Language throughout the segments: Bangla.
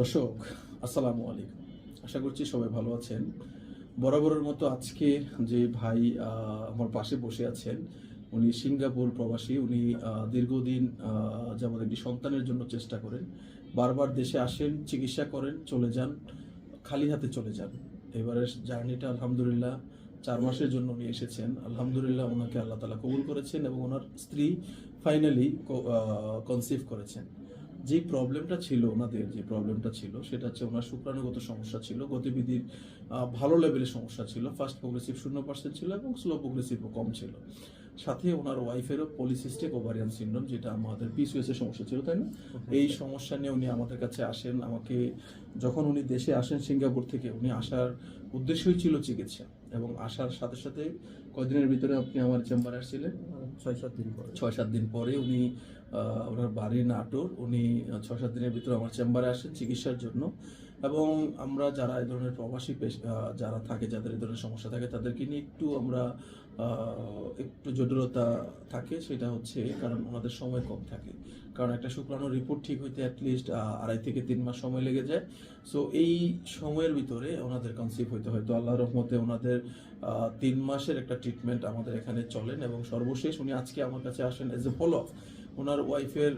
দর্শক, আসসালামু আলাইকুম। আশা করছি সবাই ভালো আছেন। বরাবরের মতো আজকে যে ভাই আমার পাশে বসে আছেন, উনি সিঙ্গাপুর প্রবাসী। উনি দীর্ঘদিন যেমন একটি সন্তানের জন্য চেষ্টা করেন। বারবার দেশে আসেন, চিকিৎসা করেন, চলে যান, খালি হাতে চলে যান। এবারের জার্নিটা আলহামদুলিল্লাহ চার মাসের জন্য উনি এসেছেন। আলহামদুলিল্লাহ ওনাকে আল্লাহ তালা কবুল করেছেন এবং ওনার স্ত্রী ফাইনালি কনসিভ করেছেন। যে প্রবলেমটা ছিল ওনাদের যে প্রবলেমটা ছিল সেটা হচ্ছে ওনার শুক্রাণুগত সমস্যা ছিল গতিবিধির ভালো লেভেলের সমস্যা ছিল ফার্স্ট প্রোগ্রেসিভ শূন্য পার্সেন্ট ছিল এবং স্লো প্রোগ্রেসিভও কম ছিল। সাথে ওনার ওয়াইফেরও পলিসিস্টিক ওভারিয়ান সিন্ড্রোম যেটা আমাদের পিসিএস এর সমস্যা ছিল তাই না? এই সমস্যা নিয়ে উনি আমাদের কাছে আসেন আমাকে যখন উনি দেশে আসেন সিঙ্গাপুর থেকে উনি আসার উদ্দেশ্যই ছিল চিকিৎসা এবং আসার সাথে সাথে কয়দিনের ভিতরে আপনি আমার চেম্বারে আসছিলেন? ছয় সাত দিন পরে। ছয় সাত দিন পরে উনি ওনার বাড়ি নাটোর, উনি ছয় সাত দিনের ভিতরে আমার চেম্বারে আসেন চিকিৎসার জন্য। এবং আমরা যারা এই ধরনের প্রবাসী যারা থাকে, যাদের এই ধরনের সমস্যা থাকে, তাদেরকে নিয়ে একটু আমরা একটু জটিলতা থাকে, সেটা হচ্ছে কারণ ওনাদের সময় কম থাকে। কারণ একটা শুক্রাণুর রিপোর্ট ঠিক হইতে অ্যাটলিস্ট আড়াই থেকে তিন মাস সময় লেগে যায়। সো এই সময়ের ভিতরে ওনাদের কনসিভ হইতে হয়। তো আল্লাহ রহমতে ওনাদের তিন মাসের একটা ট্রিটমেন্ট আমাদের এখানে চলেন এবং সর্বশেষ উনি আজকে আমার কাছে আসেন এজ এ ফলো আপ ওনার ওয়াইফের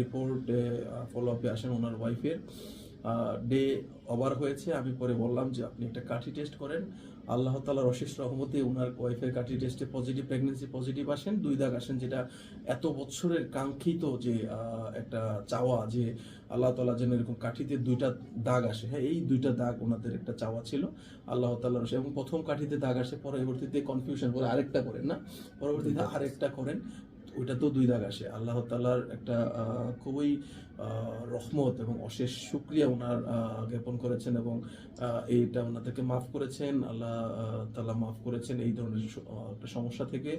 রিপোর্ট ফলো আপে আসেন ওনার ওয়াইফের ডে ওভার হয়েছে। আমি পরে বললাম যে আপনি একটা কাঠি টেস্ট করেন। আল্লাহ তালার অশেষ রহমতে ওনার ওয়াইফের কাঠি টেস্টে পজিটিভ প্রেগনেন্সি পজিটিভ আসেন। দুই দাগ আসেন যেটা এত বছরের কাঙ্ক্ষিত যে একটা চাওয়া যে আল্লাহ তালা যেন এরকম কাঠিতে দুইটা দাগ আসে। হ্যাঁ এই দুইটা দাগ ওনাদের একটা চাওয়া ছিল। আল্লাহ তাল্লাহ এবং প্রথম কাঠিতে দাগ আসে পরবর্তীতে কনফিউশন করে আরেকটা করেন না? পরবর্তীতে আরেকটা করেন। ওইটা তো দুই দাগ আসে। আল্লাহ তালার একটা খুবই রহমত এবং অশেষ শুক্রিয়া ওনার জ্ঞাপন করেছেন এবং এইটা ওনাদেরকে মাফ করেছেন। আল্লাহ তালা মাফ করেছেন এই ধরনের একটা সমস্যা থেকে।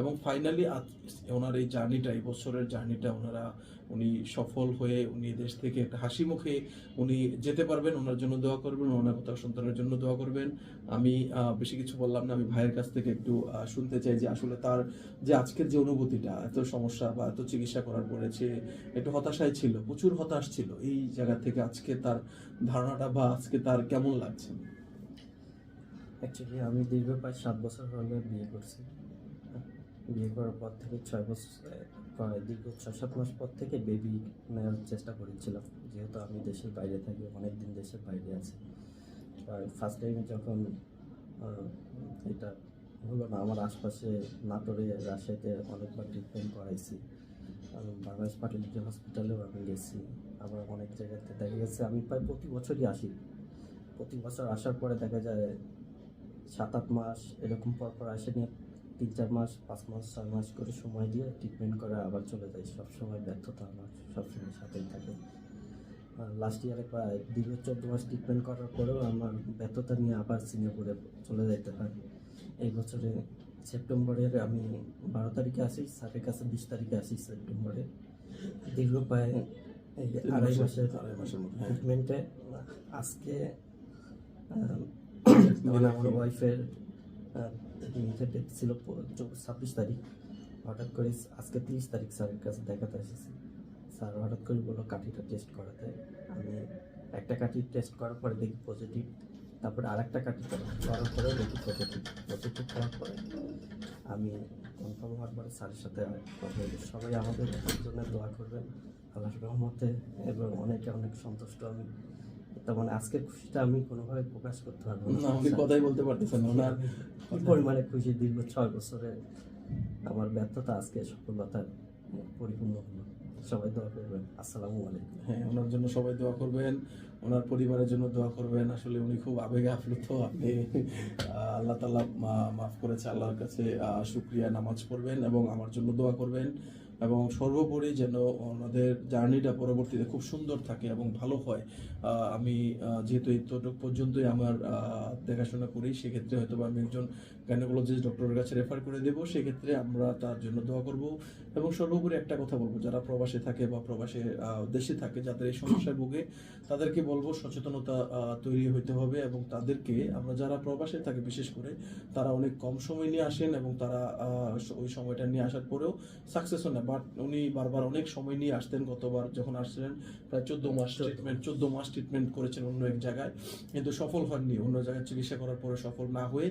এবং ফাইনালি ওনার এই জার্নিটা এই বছরের জার্নিটা ওনারা উনি সফল হয়ে উনি দেশ থেকে একটা হাসি মুখে উনি যেতে পারবেন ওনার জন্য দোয়া করবেন ওনার কথা সন্তানের জন্য দোয়া করবেন। আমি বেশি কিছু বললাম না, আমি ভাইয়ের কাছ থেকে একটু শুনতে চাই যে আসলে তার যে আজকের যে অনুভূতিটা এত সমস্যা বা এত চিকিৎসা করার পরে সে একটু হতাশায় ছিল, প্রচুর হতাশ ছিল, এই জায়গা থেকে আজকে তার ধারণাটা বা আজকে তার কেমন লাগছে? অ্যাকচুয়ালি আমি দীর্ঘ প্রায় সাত বছর হলে বিয়ে করছি। বিয়ে করার পর থেকে ছয় বছর, প্রায় দীর্ঘ ছয় সাত মাস পর থেকে বেবি নেওয়ার চেষ্টা করেছিলাম। যেহেতু আমি দেশের বাইরে থাকি অনেক দিন দেশের বাইরে আছি। ফার্স্ট টাইম যখন এটা হলো না, আমার আশপাশে নাটোরে, রাজশাহীতে অনেকবার ট্রিটমেন্ট করাইছি। বাংলাদেশ ফার্টিলিটি হসপিটালেও আমি গেছি। আবার অনেক জায়গাতে দেখা গেছে, আমি প্রায় প্রতি বছরই আসি। প্রতি বছর আসার পরে দেখা যায় সাত আট মাস এরকম পর পর আসে নিয়ে তিন চার মাস, পাঁচ মাস, ছয় মাস করে সময় দিয়ে ট্রিটমেন্ট করে আবার চলে যায়। সবসময় ব্যর্থতা আমার সবসময় সাথেই থাকে। লাস্ট ইয়ারে প্রায় দীর্ঘ চোদ্দ মাস ট্রিটমেন্ট করার পরেও আমার ব্যর্থতা নিয়ে আবার সিঙ্গাপুরে চলে যেতে হয়। এই বছরে সেপ্টেম্বরের আমি বারো তারিখে আসি স্যারের কাছে বিশ তারিখে আসি সেপ্টেম্বরে দীর্ঘ প্রায় এই আড়াই মাসের- আড়াই মাসের মতো। ট্রিটমেন্টে আজকে আমার ওয়াইফের ডেট ছিল ছাব্বিশ তারিখ। হঠাৎ করে আজকে তিরিশ তারিখ স্যারের কাছে দেখাতে এসেছি। স্যার হঠাৎ করে বলল কাঠিটা টেস্ট করাতে। আমি একটা কাঠি টেস্ট করার পরে দেখি পজিটিভ তারপরে আরেকটা কাঠি করার পরে দেখি পজিটিভ পজিটিভ হওয়ার পরে আমি কনফার্ম হওয়ার পরে স্যারের সাথে কথা সবাই আমাদের জন্য দোয়া করবেন আল্লাহ রহমতে এবং অনেকে অনেক সন্তুষ্ট আমি। তার মানে আজকের খুশিটা আমি কোনোভাবে প্রকাশ করতে পারব না। না, উনি কথাই বলতে পারতেছেন না ওনার কি পরিমাণে খুশি দীর্ঘ ছয় বছরে আমার ব্যর্থতা আজকে সফলতার পরিপূর্ণ হলো। সবাই দোয়া করবেন। আসসালামু আলাইকুম। হ্যাঁ ওনার জন্য সবাই দোয়া করবেন ওনার পরিবারের জন্য দোয়া করবেন। আসলে উনি খুব আবেগে আপ্লুত আপনি আল্লাহ তালা মাফ করেছে আল্লাহর কাছে আহ, শুক্রিয়া নামাজ পড়বেন এবং আমার জন্য দোয়া করবেন। এবং সর্বোপরি যেন ওনাদের জার্নিটা পরবর্তীতে খুব সুন্দর থাকে এবং ভালো হয়। আমি যেহেতু এতটুক পর্যন্তই আমার দেখাশোনা করি, সেক্ষেত্রে হয়তো বা আমি একজন গাইনোকোলজিস্ট ডক্টরের কাছে রেফার করে দেবো। সেক্ষেত্রে আমরা তার জন্য দোয়া করব। এবং সর্বোপরি একটা কথা বলব, যারা প্রবাসে থাকে বা প্রবাসে দেশে থাকে, যাদের এই সমস্যায় ভোগে, তাদেরকে বলব সচেতনতা তৈরি হইতে হবে এবং তাদেরকে, আমরা যারা প্রবাসে থাকে, বিশেষ করে, তারা অনেক কম সময় নিয়ে আসেন এবং তারা ওই সময়টা নিয়ে আসার পরেও সাকসেসও নেন। বাট উনি বারবার অনেক সময় নিয়ে আসতেন গতবার যখন আসছিলেন প্রায় চোদ্দ মাস ট্রিটমেন্ট চোদ্দ মাস ট্রিটমেন্ট করেছেন অন্য এক জায়গায় কিন্তু সফল হননি। অন্য জায়গায় চিকিৎসা করার পরে সফল না হয়ে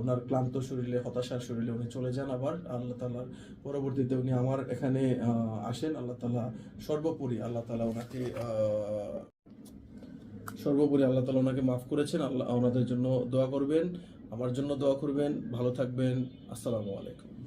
ওনার ক্লান্ত শরীরে হতাশার শরীরে উনি চলে যান আবার। আল্লাহ তালার পরবর্তীতে উনি আমার এখানে আসেন। আল্লাহ তালা সর্বোপরি আল্লাহ তালা ওনাকে সর্বোপরি আল্লাহ তালা ওনাকে মাফ করেছেন। আল্লাহ ওনাদের জন্য দোয়া করবেন। আমার জন্য দোয়া করবেন। ভালো থাকবেন। আসসালামু আলাইকুম।